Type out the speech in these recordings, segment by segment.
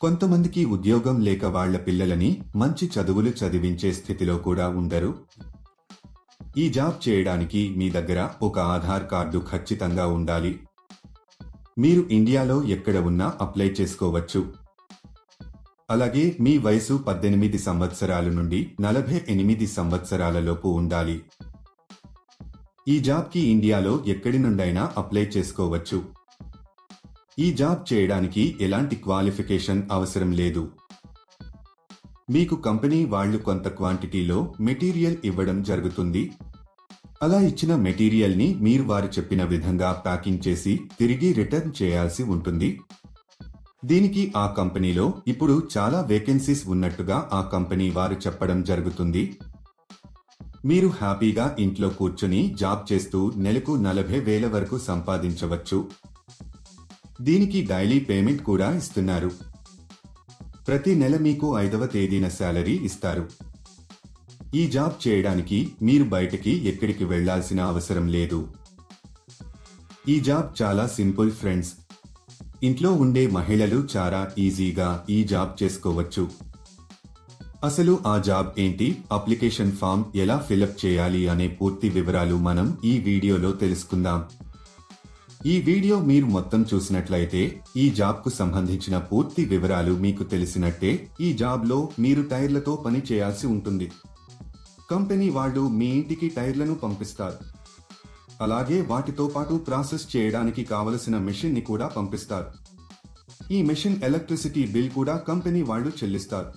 కొంతమందికి ఉద్యోగం లేక వాళ్ళ పిల్లలని మంచి చదువులు చదివించే స్థితిలో కూడా ఉండరు. ఈ జాబ్ చేయడానికి మీ దగ్గర ఒక ఆధార్ కార్డు ఖచ్చితంగా ఉండాలి. మీరు ఇండియాలో ఎక్కడ ఉన్నా అప్లై చేసుకోవచ్చు. అలాగే మీ వయసు పద్దెనిమిది సంవత్సరాల నుండి నలభై ఎనిమిది సంవత్సరాలలోపు ఉండాలి. ఈ జాబ్కి ఇండియాలో ఎక్కడి నుండైనా అప్లై చేసుకోవచ్చు. ఈ జాబ్ చేయడానికి ఎలాంటి క్వాలిఫికేషన్ అవసరం లేదు. మీకు కంపెనీ వాళ్ళు కొంత క్వాంటిటీలో మెటీరియల్ ఇవ్వడం జరుగుతుంది. అలా ఇచ్చిన మెటీరియల్ని మీరు వారు చెప్పిన విధంగా ప్యాకింగ్ చేసి తిరిగి రిటర్న్ చేయాల్సి ఉంటుంది. దీనికి ఆ కంపెనీలో ఇప్పుడు చాలా వేకెన్సీస్ ఉన్నట్టుగా ఆ కంపెనీ వారు చెప్పడం జరుగుతుంది. మీరు హ్యాపీగా ఇంట్లో కూర్చుని జాబ్ చేస్తూ నెలకు నలభై వేల వరకు సంపాదించవచ్చు. దీనికి డైలీ పేమెంట్ కూడా ఇస్తున్నారు. ప్రతి నెల మీకు ఐదవ తేదీన శాలరీ ఇస్తారు. ఈ జాబ్ చేయడానికి మీరు బయటకి ఎక్కడికి వెళ్ళాల్సిన అవసరం లేదు. ఈ జాబ్ చాలా సింపుల్ ఫ్రెండ్స్. ఇంట్లో ఉండే మహిళలు చాలా ఈజీగా ఈ జాబ్ చేసుకోవచ్చు. అసలు ఆ జాబ్ ఏంటి? అప్లికేషన్ ఫామ్ ఎలా ఫిలప్ చేయాలి? అనే పూర్తి వివరాలు మనం ఈ వీడియోలో తెలుసుకుందాం. ఈ వీడియో మీరు మొత్తం చూసినట్లయితే ఈ జాబ్కు సంబంధించిన పూర్తి వివరాలు మీకు తెలిసినట్టే ఈ జాబ్లో మీరు టైర్లతో పని చేయాల్సి ఉంటుంది. కంపెనీ వాళ్ళు మీ ఇంటికి టైర్లను పంపిస్తారు. అలాగే వాటితో పాటు ప్రాసెస్ చేయడానికి కావలసిన మెషిన్ని కూడా పంపిస్తారు. ఈ మెషిన్ ఎలక్ట్రిసిటీ బిల్ కూడా కంపెనీ వాళ్ళు చెల్లిస్తారు.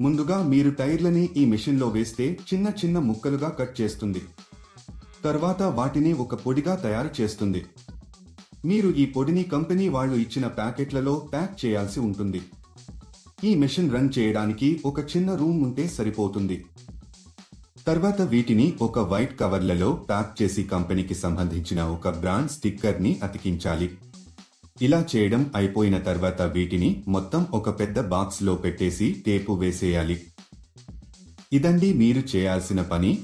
ముందుగా మీరు టైర్లని ఈ మెషిన్లో వేస్తే చిన్న చిన్న ముక్కలుగా కట్ చేస్తుంది. తర్వాత వాటిని ఒక పొడిగా తయారు చేస్తుంది. మీరు ఈ పొడిని కంపెనీ వాళ్ళు ఇచ్చిన ప్యాకెట్లలో ప్యాక్ చేయాల్సి ఉంటుంది. ఈ మెషిన్ రన్ చేయడానికి ఒక చిన్న రూమ్ ఉంటే సరిపోతుంది. తర్వాత వీటిని ఒక వైట్ కవర్లలో ప్యాక్ చేసి కంపెనీకి సంబంధించిన ఒక బ్రాండ్ స్టిక్కర్ని అతికించాలి. ఇలా చేయడం అయిపోయిన తర్వాత వీటిని మొత్తం ఒక పెద్ద బాక్స్లో పెట్టేసి టేపు వేసేయాలి. ఇదండి మీరు చేయాల్సిన పని.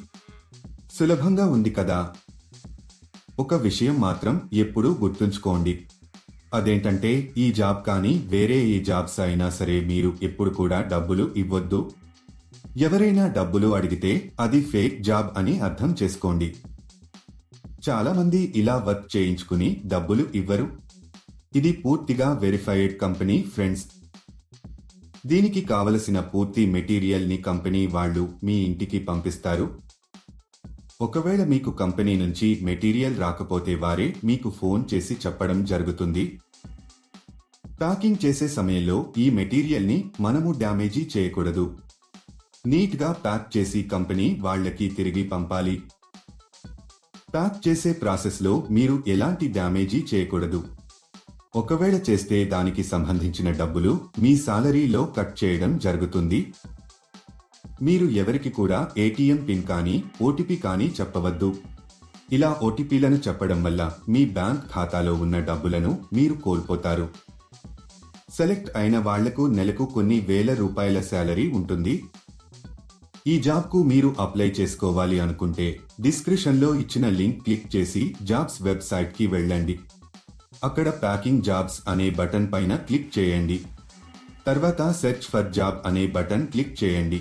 సులభంగా ఉంది కదా. ఒక విషయం మాత్రం ఎప్పుడూ గుర్తుంచుకోండి. అదేంటంటే ఈ జాబ్ కానీ వేరే ఏ జాబ్స్ అయినా సరే మీరు ఎప్పుడు కూడా డబ్బులు ఇవ్వద్దు. ఎవరైనా డబ్బులు అడిగితే అది ఫేక్ జాబ్ అని అర్థం చేసుకోండి. చాలామంది ఇలా వర్క్ చేయించుకుని డబ్బులు ఇవ్వరు. ఇది పూర్తిగా వెరిఫైడ్ కంపెనీ ఫ్రెండ్స్. దీనికి కావలసిన పూర్తి మెటీరియల్ని కంపెనీ వాళ్ళు మీ ఇంటికి పంపిస్తారు. ఒకవేళ మీకు కంపెనీ నుంచి మెటీరియల్ రాకపోతే వారే మీకు ఫోన్ చేసి చెప్పడం జరుగుతుంది. ప్యాకింగ్ చేసే సమయంలో ఈ మెటీరియల్ని మనము డ్యామేజీ చేయకూడదు. నీట్గా ప్యాక్ చేసి కంపెనీ వాళ్ళకి తిరిగి పంపాలి. ప్యాక్ చేసే ప్రాసెస్లో మీరు ఎలాంటి డ్యామేజీ చేయకూడదు. ఒకవేళ చేస్తే దానికి సంబంధించిన డబ్బులు మీ సాలరీలో కట్ చేయడం జరుగుతుంది. మీరు ఎవరికి కూడా ఏటీఎం పిన్ కానీ ఓటీపీ కానీ చెప్పవద్దు. ఇలా ఓటీపీలను చెప్పడం వల్ల మీ బ్యాంక్ ఖాతాలో ఉన్న డబ్బులను మీరు కోల్పోతారు. సెలెక్ట్ అయిన వాళ్ళకు నెలకు కొన్ని వేల రూపాయల శాలరీ ఉంటుంది. ఈ జాబ్కు మీరు అప్లై చేసుకోవాలి అనుకుంటే డిస్క్రిప్షన్లో ఇచ్చిన లింక్ క్లిక్ చేసి జాబ్స్ వెబ్సైట్కి వెళ్ళండి. అక్కడ ప్యాకింగ్ జాబ్స్ అనే బటన్ పైన క్లిక్ చేయండి. తర్వాత సెర్చ్ ఫర్ జాబ్ అనే బటన్ క్లిక్ చేయండి.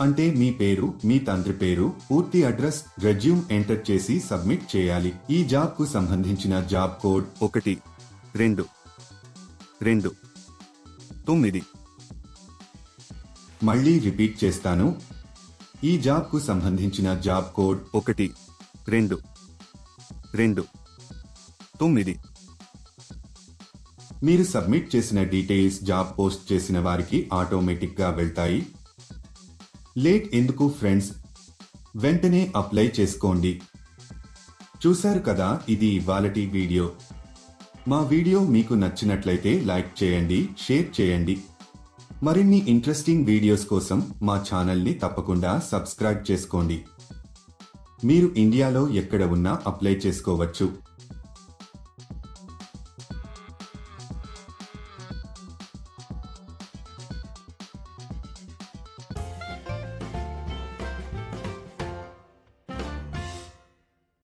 అంటే మీ పేరు మీ తండ్రి పేరు పూర్తి అడ్రస్ రెజ్యూమ్ ఎంటర్ చేసి సబ్మిట్ చేయాలి. ఈ జాబ్కు సంబంధించిన జాబ్ కోడ్ ఒకటి రెండు రెండు తొమ్మిది. మళ్ళీ రిపీట్ చేస్తాను. ఈ జాబ్కు సంబంధించిన జాబ్ కోడ్ ఒకటి రెండు రెండు తొమ్మిది. మీరు సబ్మిట్ చేసిన డీటెయిల్స్ జాబ్ పోస్ట్ చేసిన వారికి ఆటోమేటిక్గా వెళ్తాయి. లేట్ ఎందుకు ఫ్రెండ్స్? వెంటనే అప్లై చేసుకోండి. చూశారు కదా ఇది ఇవాళటి వీడియో. మా వీడియో మీకు నచ్చినట్లయితే లైక్ చేయండి షేర్ చేయండి. మరిన్ని ఇంట్రెస్టింగ్ వీడియోస్ కోసం మా ఛానల్ని తప్పకుండా సబ్స్క్రైబ్ చేసుకోండి. మీరు ఇండియాలో ఎక్కడ ఉన్నా అప్లై చేసుకోవచ్చు.